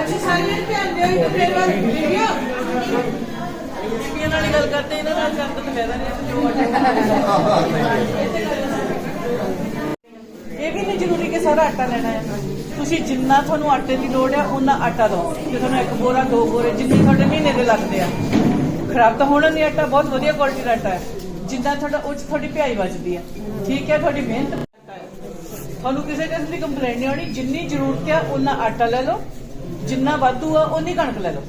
ਅੱਛਾ ਸਾਰੀਆਂ ਧਿਆਨ ਦਿਓ ਇੱਕ ਫੇਰ ਵਾਰ ਵੀਡੀਓ ਇਹਨਾਂ ਨਾਲ ਗੱਲ ਕਰਦੇ ਇਹਨਾਂ ਨਾਲ ਕਰਦੇ ਤਾਂ ਫਾਇਦਾ ਨਹੀਂ ਇਹ ਵੀ ਨਹੀਂ ਜ਼ਰੂਰੀ ਕਿ ਸਾਰਾ ਆਟਾ ਲੈਣਾ ਹੈ। ਤੁਸੀਂ ਜਿੰਨਾ ਤੁਹਾਨੂੰ ਆਟੇ ਦੀ ਲੋੜ ਹੈ ਉਹਨਾਂ ਆਟਾ ਦਿਓ। ਜੇ ਤੁਹਾਨੂੰ ਇੱਕ ਬੋਰਾ, ਦੋ ਬੋਰੇ, ਜਿੰਨੇ ਤੁਹਾਡੇ ਮਹੀਨੇ ਦੇ ਲੱਗਦੇ ਆ। ਖਰਾਬ ਤਾਂ ਹੋਣਾ ਨਹੀਂ, ਆਟਾ ਬਹੁਤ ਵਧੀਆ ਕੁਆਲਿਟੀ ਦਾ ਆਟਾ ਹੈ। ਜਿੰਨਾ ਤੁਹਾਡਾ ਉਹ 'ਚ ਤੁਹਾਡੀ ਪਿਆਈ ਬਚਦੀ ਹੈ। ਠੀਕ ਹੈ, ਤੁਹਾਡੀ ਮਿਹਨਤ ਤੁਹਾਨੂੰ ਕਿਸੇ ਕਿਸਮ ਦੀ ਕੰਪਲੇਂਟ ਨਹੀਂ ਆਉਣੀ, ਜਿੰਨੀ ਜ਼ਰੂਰਤ ਹੈ ਉਹਨਾਂ ਆਟਾ ਲੈ ਲਓ। ਜਿੰਨਾ ਵਾਧੂ ਆ ਉਨੀ ਕਣਕ ਲੈ ਲਓ।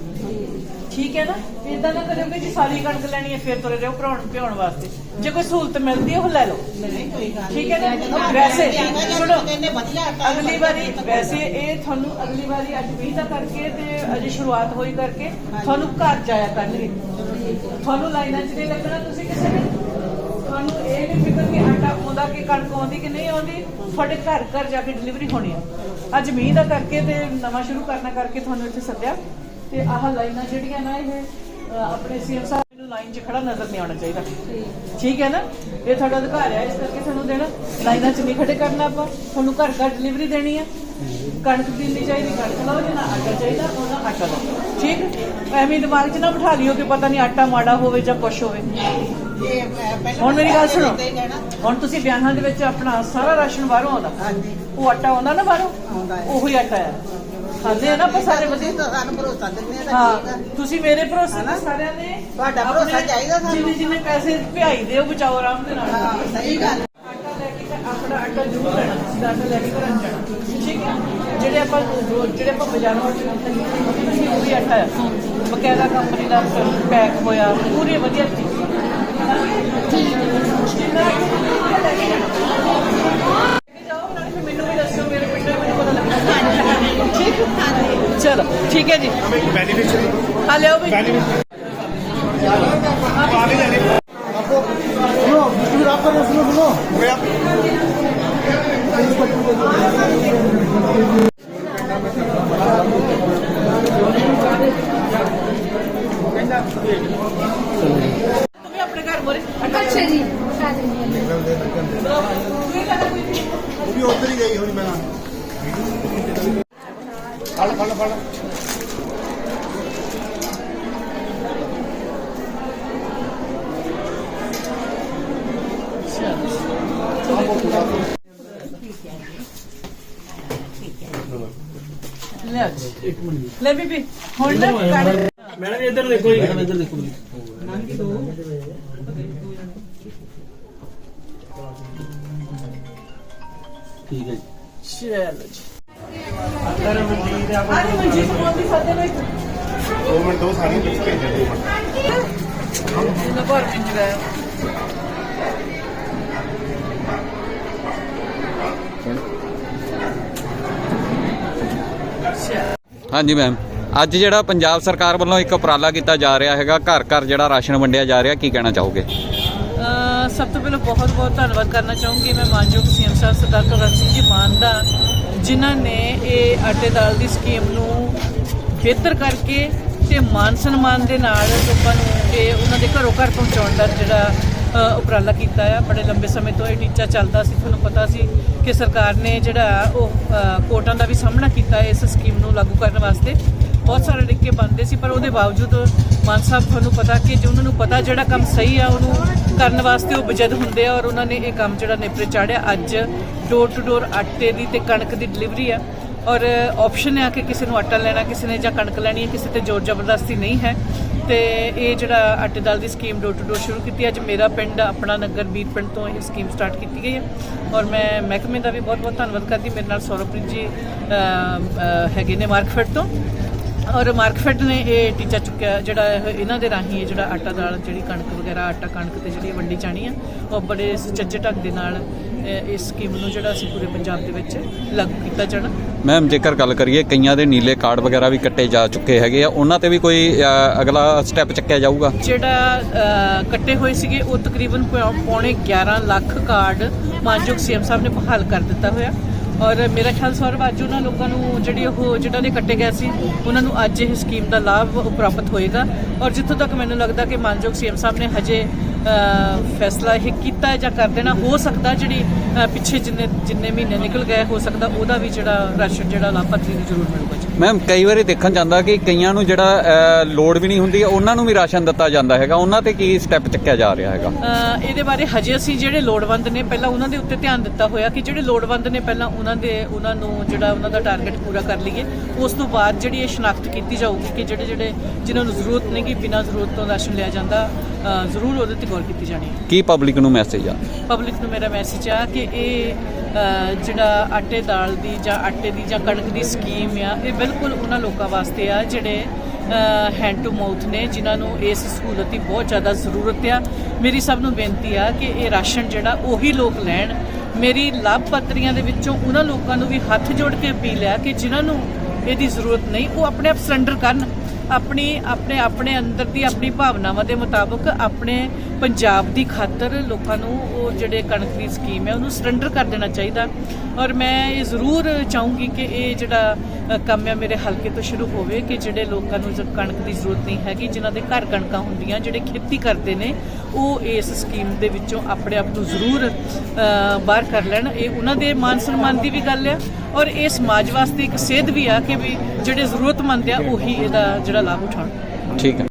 ਠੀਕ ਹੈ ਨਾ? ਇਦਾਂ ਨਾ ਕਰਿਓ ਕਿ ਜੀ ਸਾਰੀ ਕਣਕ ਲੈਣੀ ਹੈ, ਫਿਰ ਤੁਰੇ ਰਹੋ ਭਰਾਉਣ ਭਿਉਣ ਵਾਸਤੇ। ਜੇ ਕੋਈ ਸਹੂਲਤ ਮਿਲਦੀ ਹੈ, ਉਹ ਲੈ ਲਓ। ਠੀਕ ਹੈ ਨਾ? ਵੈਸੇ, ਸੁਣੋ, ਅਗਲੀ ਵਾਰੀ, ਵੈਸੇ ਇਹ ਤੁਹਾਨੂੰ ਅਗਲੀ ਵਾਰੀ ਅੱਜ 20 ਦਾ ਕਰਕੇ ਤੇ ਅਜੇ ਸ਼ੁਰੂਆਤ ਹੋਈ ਕਰਕੇ, ਤੁਹਾਨੂੰ ਘਰ ਜਾਇਆ ਕਰਨਗੇ। ਤੁਹਾਨੂੰ ਲਾਈਨਾਂ 'ਚ ਨਹੀਂ ਲੱਗਣਾ, ਤੁਸੀਂ ਕਿਸੇ ਨੇ ਤੁਹਾਨੂੰ ਇਹ ਨਹੀਂ ਫਿਕਰ ਕਿ ਆਟਾ ਆਉਂਦਾ ਕਿ ਕਣਕ ਆਉਂਦੀ ਕਿ ਨਹੀਂ ਆਉਂਦੀ, ਤੁਹਾਡੇ ਘਰ ਘਰ ਜਾ ਕੇ ਡਿਲੀਵਰੀ ਹੋਣੀ ਆ। ਅੱਜ ਮੀਂਹ ਦਾ ਕਰਕੇ ਤੇ ਨਵਾਂ ਸ਼ੁਰੂ ਕਰਨਾ ਕਰਕੇ ਤੁਹਾਨੂੰ ਇੱਥੇ ਸੱਦਿਆ। ਤੇ ਆਹ ਲਾਈਨਾਂ ਜਿਹੜੀਆਂ ਨਾ ਇਹ ਆਪਣੇ ਸੀਐਮ ਸਾਹਿਬ ਨੂੰ ਲਾਈਨ 'ਚ ਖੜਾ ਨਜ਼ਰ ਨਹੀਂ ਆਉਣਾ ਚਾਹੀਦਾ। ਠੀਕ ਹੈ ਨਾ? ਇਹ ਤੁਹਾਡਾ ਅਧਿਕਾਰ ਹੈ, ਇਸ ਕਰਕੇ ਤੁਹਾਨੂੰ ਦੇਣਾ। ਲਾਈਨਾਂ 'ਚ ਨਹੀਂ ਖੜੇ ਕਰਨਾ ਆਪਾਂ। ਤੁਹਾਨੂੰ ਘਰ ਘਰ ਡਿਲੀਵਰੀ ਦੇਣੀ ਹੈ ਕਣਕ ਦੀ ਨਹੀਂ ਚਾਹੀਦੀ, ਕਣਕ ਲਓ ਜੇ ਨਾ ਆਟਾ ਚਾਹੀਦਾ, ਉਹਨਾਂ ਆਟਾ ਲਓ। ਠੀਕ? ਐਵੇਂ ਦਿਮਾਗ 'ਚ ਨਾ ਬਿਠਾ ਲਿਓ ਕਿ ਪਤਾ ਨਹੀਂ ਆਟਾ ਮਾੜਾ ਹੋਵੇ ਜਾਂ ਕੁਛ ਹੋਵੇ। ਹੁਣ ਮੇਰੀ ਗੱਲ ਸੁਣੋ। ਹੁਣ ਤੁਸੀਂ ਬਿਆਨਾਂ ਦੇ ਵਿੱਚ ਆਪਣਾ ਸਾਰਾ ਰਾਸ਼ਨ ਬਾਹਰੋਂ ਆਉਂਦਾ। ਹਾਂਜੀ। ਉਹ ਆਟਾ ਆਉਂਦਾ ਨਾ ਬਾਹਰੋਂ? ਆਉਂਦਾ ਹੈ। ਉਹੀ ਆਟਾ ਹੈ। ਖਾਂਦੇ ਆ ਨਾ ਆਪਾਂ ਸਾਰੇ ਵਧੀਆ। ਤਾਂ ਸਾਨੂੰ ਭਰੋਸਾ ਦਿੰਦੇ ਆ ਤੁਸੀਂ ਮੇਰੇ ਭਰੋਸੇ? ਨਾਲ ਸਾਰਿਆਂ ਨੇ ਤੁਹਾਡਾ ਭਰੋਸਾ ਚਾਹੀਦਾ ਸਾਨੂੰ। ਜਿੰਨੇ ਜਿੰਨੇ ਪੈਸੇ ਭਿਆਈ ਦਿਓ ਬਚਾਓ ਆਰਾਮ ਦੇ ਨਾਲ। ਹਾਂ ਸਹੀ ਗੱਲ। ਆਟਾ ਲੈ ਕੇ ਆਪਣਾ ਆਟਾ ਜ਼ਰੂਰ ਲੈਣਾ ਆਟਾ ਲੈ ਕੇ ਘਰਾਂ ਜਾਣਾ। ਠੀਕ ਹੈ? ਜਿਹੜੇ ਆਪਾਂ ਰੋਜ਼- ਜਿਹੜੇ ਆਪਾਂ ਬਾਜ਼ਾਰੋਂ ਵਿੱਚ ਖਾਂਦੇ ਹਾਂ ਉਹ ਵੀ ਆਟਾ ਹੈ। ਬਕਾਇਦਾ ਕੰਪਨੀ ਦਾ ਪੈਕ ਹੋਇਆ, ਪੂਰੀ ਵਧੀਆ ਚੀਜ਼। ਜਿੰਨਾ ਲੈ ਕੇ ਜਾਣਾ ਜਾਓ ਨਾਲੇ ਫਿਰ ਮੈਨੂੰ ਵੀ ਦੱਸਿਓ ਮੇਰੇ ਪਿੰਡ ਮੈਨੂੰ ਪਤਾ ਲੱਗਣਾ ਠੀਕ ਹਾਂ ਤੂੰ ਵੀ ਉਹ ਉਧਰ ਹੀ ਗਈ ਹੋਣੀ ਮੈਂ। ਫੜ ਫੜ ਫੜ। ਲੈ ਇੱਕ ਮਿੰਟ ਲੈ ਬੀਬੀ ਹੁਣ ਨਾ ਕਣਕ ਮੈਡਮ ਇੱਧਰ ਦੇਖੋ ਜੀ ਮੈਡਮ ਇੱਧਰ ਦੇਖੋ ਠੀਕ ਹੈ ਜੀ। ਚਲੋ ਜੀ ਅੰਦਰ ਮਨਜੀਤ ਆ ਆਹ ਮਨਜੀਤ ਮੋਦੀ ਸਾਡੇ ਨੂੰ ਦੋ ਮਿੰਟ ਦੋ ਸਾਰੀ ਵਿੱਚ ਭੇਜ ਦੇ ਦੋ ਮਿੰਟ ਇਹਨਾਂ ਭਰ ਮਿੰਟ ਗਏ ਹਾਂਜੀ ਮੈਮ ਅੱਜ ਜਿਹੜਾ ਪੰਜਾਬ ਸਰਕਾਰ ਵੱਲੋਂ ਇੱਕ ਉਪਰਾਲਾ ਕੀਤਾ ਜਾ ਰਿਹਾ ਹੈਗਾ, ਘਰ ਘਰ ਜਿਹੜਾ ਰਾਸ਼ਨ ਵੰਡਿਆ ਜਾ ਰਿਹਾ, ਕੀ ਕਹਿਣਾ ਚਾਹੋਗੇ? ਸਭ ਤੋਂ ਪਹਿਲਾਂ ਬਹੁਤ ਬਹੁਤ ਧੰਨਵਾਦ ਕਰਨਾ ਚਾਹੂੰਗੀ ਮੈਂ ਮਾਨਯੋਗ ਸੀਐਮ ਸਾਹਿਬ ਸਰਦਾਰ ਭਗਤ ਸਿੰਘ ਜੀ ਮਾਨ ਦਾ, ਜਿਨ੍ਹਾਂ ਨੇ ਇਹ ਆਟੇ ਦਾਲ ਦੀ ਸਕੀਮ ਨੂੰ ਬਿਹਤਰ ਕਰਕੇ ਤੇ ਮਾਨ ਸਨਮਾਨ ਦੇ ਨਾਲ ਲੋਕਾਂ ਨੂੰ ਇਹ ਉਹਨਾਂ ਦੇ ਘਰੋਂ ਘਰ ਪਹੁੰਚਾਉਣ ਦਾ ਜਿਹੜਾ ਉਪਰਾਲਾ ਕੀਤਾ ਆ। ਬੜੇ ਲੰਬੇ ਸਮੇਂ ਤੋਂ ਇਹ ਟੀਚਾ ਚੱਲਦਾ ਸੀ, ਤੁਹਾਨੂੰ ਪਤਾ ਸੀ ਕਿ ਸਰਕਾਰ ਨੇ ਜਿਹੜਾ ਉਹ ਕੋਟਾਂ ਦਾ ਵੀ ਸਾਹਮਣਾ ਕੀਤਾ ਇਸ ਸਕੀਮ ਨੂੰ ਲਾਗੂ ਕਰਨ ਵਾਸਤੇ। ਬਹੁਤ ਸਾਰੇ ਲਿਖੇ ਬੰਦੇ ਸੀ, ਪਰ ਉਹਦੇ ਬਾਵਜੂਦ ਮਾਨ ਸਾਹਿਬ ਤੁਹਾਨੂੰ ਪਤਾ ਕਿ ਜੇ ਉਹਨਾਂ ਨੂੰ ਪਤਾ ਜਿਹੜਾ ਕੰਮ ਸਹੀ ਆ, ਉਹਨੂੰ ਕਰਨ ਵਾਸਤੇ ਉਹ ਬਜਦ ਹੁੰਦੇ ਆ ਔਰ ਉਹਨਾਂ ਨੇ ਇਹ ਕੰਮ ਜਿਹੜਾ ਨੇਪਰੇ ਚਾੜਿਆ, ਅੱਜ ਡੋਰ ਟੂ ਡੋਰ ਆਟੇ ਦੀ ਤੇ ਕਣਕ ਦੀ ਡਿਲੀਵਰੀ ਆ। ਔਰ ਆਪਸ਼ਨ ਹੈ ਕਿ ਕਿਸੇ ਨੂੰ ਆਟਾ ਲੈਣਾ, ਕਿਸੇ ਨੇ ਜਾਂ ਕਣਕ ਲੈਣੀ ਹੈ ਕਿਸੇ ਤੇ ਜ਼ੋਰ ਜ਼ਬਰਦਸਤੀ ਨਹੀਂ ਹੈ। ਤੇ ਇਹ ਜਿਹੜਾ ਆਟੇ ਦਾਲ ਦੀ ਸਕੀਮ ਡੋਰ ਟੂ ਡੋਰ ਸ਼ੁਰੂ ਕੀਤੀ, ਅੱਜ ਮੇਰਾ ਪਿੰਡ, ਆਪਣਾ ਨਗਰ ਬੀਰ ਪਿੰਡ ਤੋਂ ਇਹ ਸਕੀਮ ਸਟਾਰਟ ਕੀਤੀ ਗਈ ਹੈ ਔਰ ਮੈਂ ਮਹਿਕਮੇ ਦਾ ਵੀ ਬਹੁਤ ਬਹੁਤ ਧੰਨਵਾਦ ਕਰਦੀ, ਮੇਰੇ ਨਾਲ ਸੌਰਵਪ੍ਰੀਤ ਜੀ ਹੈਗੇ ਨੇ ਮਾਰਕਫੈਟ ਤੋਂ। ਔਰ ਮਾਰਕਫੈਟ ਨੇ ਇਹ ਟੀਚਾ ਚੁੱਕਿਆ ਜਿਹੜਾ ਇਹ ਇਹਨਾਂ ਦੇ ਰਾਹੀਂ ਇਹ ਜਿਹੜਾ ਆਟਾ ਦਾਲ ਜਿਹੜੀ ਕਣਕ ਵਗੈਰਾ ਆਟਾ ਕਣਕ ਤੇ ਜਿਹੜੀ ਵੰਡੀ ਜਾਣੀ ਆ ਉਹ ਬੜੇ ਸੁਚੱਜੇ ਢੰਗ ਦੇ ਨਾਲ ਇਸ ਸਕੀਮ ਨੂੰ ਜਿਹੜਾ ਅਸੀਂ ਪੂਰੇ ਪੰਜਾਬ ਦੇ ਵਿੱਚ ਲਾਗੂ ਕੀਤਾ ਜਾਣਾ। ਮੈਮ ਜੇਕਰ ਗੱਲ ਕਰੀਏ ਕਈਆਂ ਦੇ ਨੀਲੇ ਕਾਰਡ ਵਗੈਰਾ ਵੀ ਕੱਟੇ ਜਾ ਚੁੱਕੇ ਹੈਗੇ ਆ ਉਹਨਾਂ ਤੇ ਵੀ ਕੋਈ ਅਗਲਾ ਸਟੈਪ ਚੱਕਿਆ ਜਾਊਗਾ? ਜਿਹੜਾ ਕੱਟੇ ਹੋਏ ਸੀਗੇ ਉਹ ਤਕਰੀਬਨ ਪੌਣੇ 11 ਲੱਖ ਕਾਰਡ ਮਾਨਯੋਗ ਸੀਐਮ ਸਾਹਿਬ ਨੇ ਬਹਾਲ ਕਰ ਦਿੱਤਾ ਹੋਇਆ। ਔਰ ਮੇਰਾ ਖਿਆਲ ਸੌਰਵ, ਅੱਜ ਉਹਨਾਂ ਲੋਕਾਂ ਨੂੰ ਜਿਹੜੀ ਉਹ ਜਿਹਨਾਂ ਦੇ ਕੱਟੇ ਗਏ ਸੀ, ਉਹਨਾਂ ਨੂੰ ਅੱਜ ਇਹ ਸਕੀਮ ਦਾ ਲਾਭ ਪ੍ਰਾਪਤ ਹੋਏਗਾ। ਔਰ ਜਿੱਥੋਂ ਤੱਕ ਮੈਨੂੰ ਲੱਗਦਾ ਕਿ ਮਾਨਯੋਗ ਸੀਐਮ ਸਾਹਿਬ ਨੇ ਹਜੇ ਫੈਸਲਾ ਇਹ ਕੀਤਾ ਜਾਂ ਕਰ ਦੇਣਾ ਹੋ ਸਕਦਾ ਜਿਹੜੀ ਪਿੱਛੇ ਜਿੰਨੇ ਜਿੰਨੇ ਮਹੀਨੇ ਨਿਕਲ ਗਏ ਹੋ ਸਕਦਾ ਉਹਦਾ ਵੀ ਜਿਹੜਾ ਰਾਸ਼ਨ ਜਿਹੜਾ ਲਾਭਪਾਤਰੀ ਨੂੰ ਜ਼ਰੂਰ ਮਿਲੂਗਾ ਮੈਮ ਕਈ ਵਾਰੀ ਦੇਖਣ ਜਾਂਦਾ ਕਿ ਕਈਆਂ ਨੂੰ ਜਿਹੜਾ ਲੋੜ ਵੀ ਨਹੀਂ ਹੁੰਦੀ ਉਹਨਾਂ ਨੂੰ ਵੀ ਰਾਸ਼ਨ ਦਿੱਤਾ ਜਾਂਦਾ ਹੈਗਾ। ਉਹਨਾਂ ਤੇ ਕੀ ਸਟੈਪ ਚੱਕਿਆ ਜਾ ਰਿਹਾ ਹੈਗਾ? ਇਹਦੇ ਬਾਰੇ ਹਜੇ ਅਸੀਂ ਜਿਹੜੇ ਲੋੜਵੰਦ ਨੇ ਪਹਿਲਾਂ ਉਹਨਾਂ ਦੇ ਉੱਤੇ ਧਿਆਨ ਦਿੱਤਾ ਹੋਇਆ ਕਿ ਜਿਹੜੇ ਲੋੜਵੰਦ ਨੇ ਪਹਿਲਾਂ ਉਹਨਾਂ ਦੇ ਉਹਨਾਂ ਨੂੰ ਜਿਹੜਾ ਉਹਨਾਂ ਦਾ ਟਾਰਗੇਟ ਪੂਰਾ ਕਰ ਲਈਏ। ਉਸ ਤੋਂ ਬਾਅਦ ਜਿਹੜੀ ਇਹ ਸ਼ਨਾਖਤ ਕੀਤੀ ਜਾਊਗੀ ਕਿ ਜਿਹੜੇ ਜਿਹੜੇ ਜਿਨ੍ਹਾਂ ਨੂੰ ਜ਼ਰੂਰਤ ਨਹੀਂ ਕਿ ਬਿਨਾਂ ਜ਼ਰੂਰਤ ਤੋਂ ਰਾਸ਼ਨ ਲਿਆ ਜਾਂਦਾ ਜ਼ਰੂਰ ਉਹਦੇ ਤੇ ਗੌਰ ਕੀਤੀ ਜਾਣੀ ਹੈ। ਕੀ ਪਬਲਿਕ ਨੂੰ ਮੈਸੇਜ ਆ? ਪਬਲਿਕ ਨੂੰ ਮੇਰਾ ਮੈਸੇਜ ਆ ਕਿ ਇਹ ਜਿਹੜਾ ਆਟੇ ਦਾਲ ਦੀ ਜਾਂ ਆਟੇ ਦੀ ਜਾਂ ਕਣਕ ਦੀ ਸਕੀਮ ਆ ਇਹ ਬਿਲਕੁਲ ਉਹਨਾਂ ਲੋਕਾਂ ਵਾਸਤੇ ਆ ਜਿਹੜੇ ਹੈਂਡ ਟੂ ਮਾਊਥ ਨੇ ਜਿਨ੍ਹਾਂ ਨੂੰ ਇਸ ਸਹੂਲਤ ਦੀ ਬਹੁਤ ਜ਼ਿਆਦਾ ਜ਼ਰੂਰਤ ਆ। ਮੇਰੀ ਸਭ ਨੂੰ ਬੇਨਤੀ ਆ ਕਿ ਇਹ ਰਾਸ਼ਨ ਜਿਹੜਾ ਉਹੀ ਲੋਕ ਲੈਣ। ਮੇਰੀ ਲਾਭਪਾਤਰੀਆਂ ਦੇ ਵਿੱਚੋਂ ਉਹਨਾਂ ਲੋਕਾਂ ਨੂੰ ਵੀ ਹੱਥ ਜੋੜ ਕੇ ਅਪੀਲ ਆ ਕਿ ਜਿਨ੍ਹਾਂ ਨੂੰ ਇਹਦੀ ਜ਼ਰੂਰਤ ਨਹੀਂ ਉਹ ਆਪਣੇ ਆਪ ਸਰੈਂਡਰ ਕਰਨ। ਆਪਣੀ ਆਪਣੇ ਆਪਣੇ ਅੰਦਰ ਦੀ ਆਪਣੀ ਭਾਵਨਾਵਾਂ ਦੇ ਮੁਤਾਬਕ ਆਪਣੇ ਪੰਜਾਬ ਦੀ ਖਾਤਰ ਲੋਕਾਂ ਨੂੰ ਉਹ ਜਿਹੜੇ ਕਣਕ ਦੀ ਸਕੀਮ ਹੈ, ਉਹਨੂੰ ਸਰੈਂਡਰ ਕਰ ਦੇਣਾ ਚਾਹੀਦਾ। ਔਰ ਮੈਂ ਇਹ ਜ਼ਰੂਰ ਚਾਹੂੰਗੀ ਕਿ ਇਹ ਜਿਹੜਾ ਕੰਮ ਹੈ ਮੇਰੇ ਹਲਕੇ ਤੋਂ ਸ਼ੁਰੂ ਹੋਵੇ ਕਿ ਜਿਹੜੇ ਲੋਕਾਂ ਨੂੰ ਕਣਕ ਦੀ ਜ਼ਰੂਰਤ ਨਹੀਂ ਹੈਗੀ, ਜਿਨ੍ਹਾਂ ਦੇ ਘਰ ਕਣਕਾਂ ਹੁੰਦੀਆਂ, ਜਿਹੜੇ ਖੇਤੀ ਕਰਦੇ ਨੇ, ਉਹ ਇਸ ਸਕੀਮ ਦੇ ਵਿੱਚੋਂ ਆਪਣੇ ਆਪ ਨੂੰ ਜ਼ਰੂਰ ਬਾਹਰ ਕਰ ਲੈਣ। ਇਹ ਉਹਨਾਂ ਦੇ ਮਾਨ ਸਨਮਾਨ ਦੀ ਵੀ ਗੱਲ ਆ ਔਰ ਇਹ ਸਮਾਜ ਵਾਸਤੇ ਇੱਕ ਸੇਧ ਵੀ ਆ ਕਿ ਵੀ ਜਿਹੜੇ ਜ਼ਰੂਰਤਮੰਦ ਆ, ਉਹੀ ਇਹਦਾ ਜਿਹੜਾ ਲਾਭ ਉਠਾਉਣ। ਠੀਕ ਹੈ।